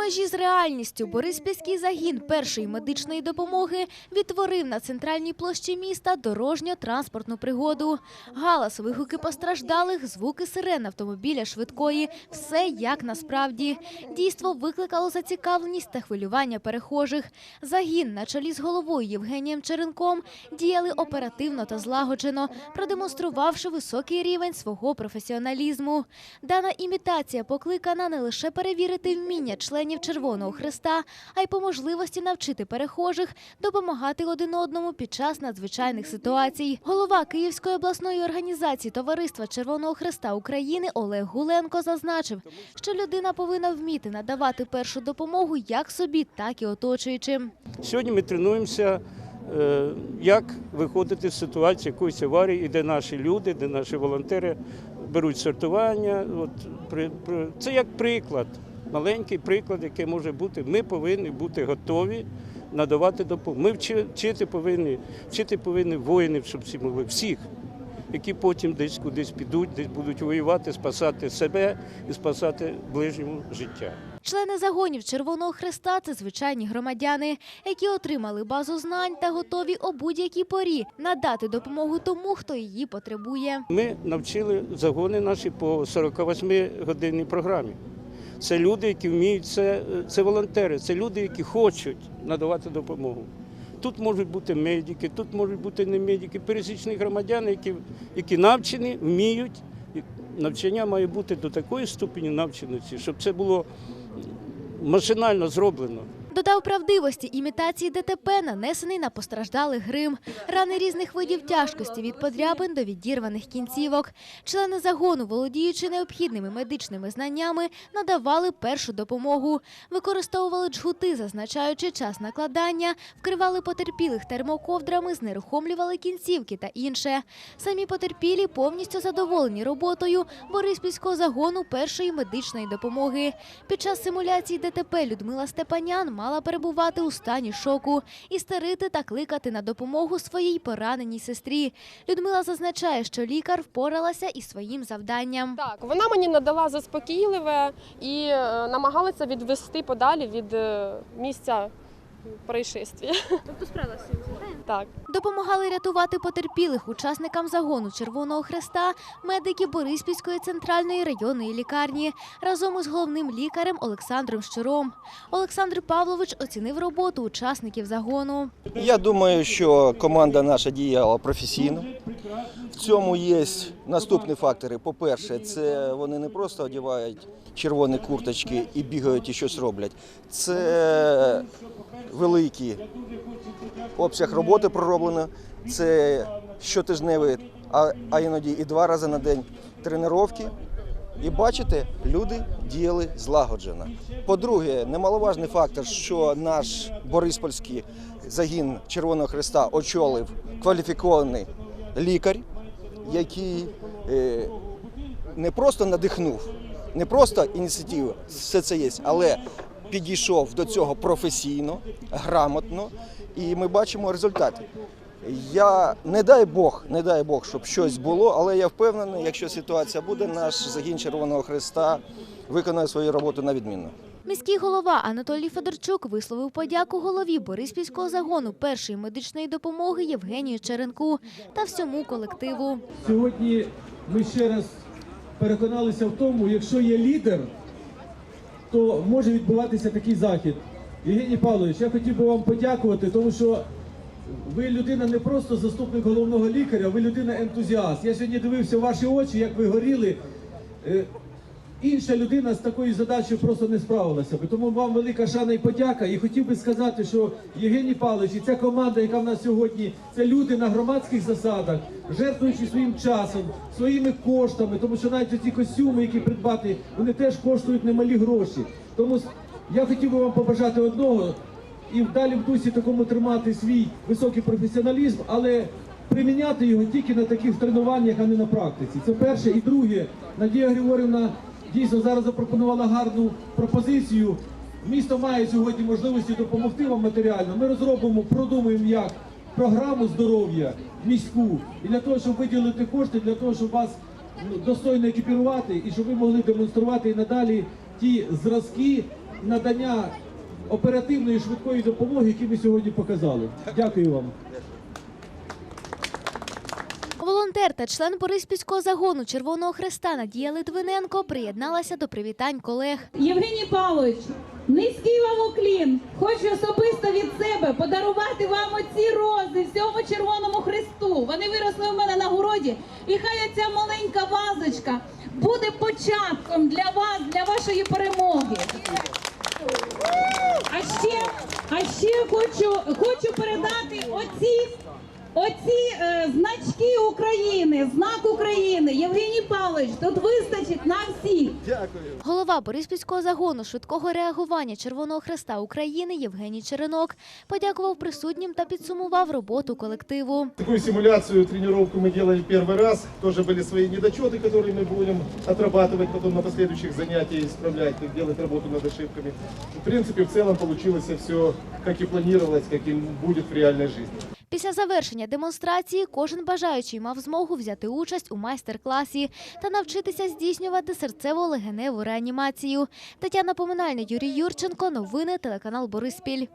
межі з реальністю Бориспільський загін першої медичної допомоги відтворив на центральній площі міста дорожньо-транспортну пригоду. Галас, вигуки постраждалих, звуки сирен автомобіля швидкої – все як насправді. Дійство викликало зацікавленість та хвилювання перехожих. Загін на чолі з головою Євгенієм Черенком діяли оперативно та злагоджено, продемонструвавши високий рівень свого професіоналізму. Дана імітація покликана не лише перевірити вміння членів Червоного Хреста, а й по можливості навчити перехожих допомагати один одному під час надзвичайних ситуацій. Голова Київської обласної організації Товариства Червоного Хреста України Олег Гуленко зазначив, що людина повинна вміти надавати першу допомогу як собі, так і оточуючим. Сьогодні ми тренуємося, е, як виходити з ситуації якоїсь аварії, і де наші люди, де наші волонтери беруть сортування. Це як приклад, маленький приклад, який може бути. Ми повинні бути готові надавати допомогу. Ми вчи- вчити повинні, вчити повинні воїнів, щоб всі могли, всіх, які потім десь кудись підуть, десь будуть воювати, спасати себе і спасати ближньому життя. Члени загонів Червоного Хреста це звичайні громадяни, які отримали базу знань та готові о будь-якій порі надати допомогу тому, хто її потребує. Ми навчили загони наші по 48-годинній програмі. Це люди, які вміють, це, це волонтери, це люди, які хочуть надавати допомогу. Тут можуть бути медики, тут можуть бути не медики, пересічні громадяни, які, які навчені, вміють. Навчання має бути до такої ступені навченості, щоб це було машинально зроблено. Додав правдивості імітації ДТП, нанесений на постраждалих грим, рани різних видів тяжкості від подряпин до відірваних кінцівок. Члени загону, володіючи необхідними медичними знаннями, надавали першу допомогу, використовували джгути, зазначаючи час накладання, вкривали потерпілих термоковдрами, знерухомлювали кінцівки та інше. Самі потерпілі повністю задоволені роботою Бориспільського загону першої медичної допомоги. Під час симуляції ДТП Людмила Степанян мала перебувати у стані шоку, істерити та кликати на допомогу своїй пораненій сестрі. Людмила зазначає, що лікар впоралася із своїм завданням. Так, вона мені надала заспокійливе і е, намагалася відвести подалі від е, місця происшествия. Тобто справилася? Так. Допомагали рятувати потерпілих учасникам загону Червоного Хреста медики Бориспільської центральної районної лікарні разом із головним лікарем Олександром Щуром. Олександр Павлович оцінив роботу учасників загону. Я думаю, що команда наша діяла професійно. В цьому є наступні фактори. По-перше, це вони не просто одягають червоні курточки і бігають і щось роблять. Це великий обсяг роботи пророблено. Це щотижневі, а, іноді і два рази на день тренування. І бачите, люди діяли злагоджено. По-друге, немаловажний фактор, що наш Бориспольський загін Червоного Христа очолив кваліфікований лікар, який е, не просто надихнув, не просто ініціатива, все це є, але підійшов до цього професійно, грамотно, і ми бачимо результати. Я не дай Бог, не дай Бог, щоб щось було, але я впевнений, якщо ситуація буде, наш загін Червоного Христа виконає свою роботу на відмінно. Міський голова Анатолій Федорчук висловив подяку голові Бориспільського загону першої медичної допомоги Євгенію Черенку та всьому колективу. Сьогодні ми ще раз переконалися в тому, якщо є лідер, то може відбуватися такий захід. Євгеній Павлович, я хотів би вам подякувати, тому що ви людина не просто заступник головного лікаря, ви людина ентузіаст. Я сьогодні дивився ваші очі, як ви горіли. Інша людина з такою задачею просто не справилася би. Тому вам велика шана і подяка. І хотів би сказати, що Євгеній Павлович і ця команда, яка в нас сьогодні, це люди на громадських засадах, жертвуючи своїм часом, своїми коштами, тому що навіть ці костюми, які придбати, вони теж коштують немалі гроші. Тому я хотів би вам побажати одного і далі в дусі такому тримати свій високий професіоналізм, але приміняти його тільки на таких тренуваннях, а не на практиці. Це перше. І друге, Надія Григорівна дійсно зараз запропонувала гарну пропозицію. Місто має сьогодні можливості допомогти вам матеріально. Ми розробимо, продумаємо як програму здоров'я міську і для того, щоб виділити кошти, для того, щоб вас ну, достойно екіпірувати і щоб ви могли демонструвати і надалі ті зразки надання оперативної швидкої допомоги, які ви сьогодні показали. Дякую вам. Волонтер та член Бориспільського загону Червоного Хреста Надія Литвиненко приєдналася до привітань колег. Євгеній Павлович, низький вам уклін. Хочу особисто від себе подарувати вам оці рози всьому Червоному Христу. Вони виросли у мене на городі, і хай ця маленька вазочка буде початком для вас, для вашої перемоги. А ще, а ще хочу, хочу передати оці. Оці е, значки України, знак України, Євгеній Павлович, тут вистачить на всіх. Голова Бориспільського загону швидкого реагування Червоного Хреста України Євгеній Черенок подякував присутнім та підсумував роботу колективу. Такую симуляцию, тренировку мы делали первый раз. Тоже были свои недочеты, которые мы будем отрабатывать потом на последующих занятиях, исправлять, как делать работу над ошибками. В принципе, в целом получилось все, как и планировалось, как и будет в реальной жизни. Після завершення демонстрації кожен бажаючий мав змогу взяти участь у майстер-класі та навчитися здійснювати серцево-легеневу реанімацію. Тетяна Поминальна, Юрій Юрченко. Новини телеканал Бориспіль.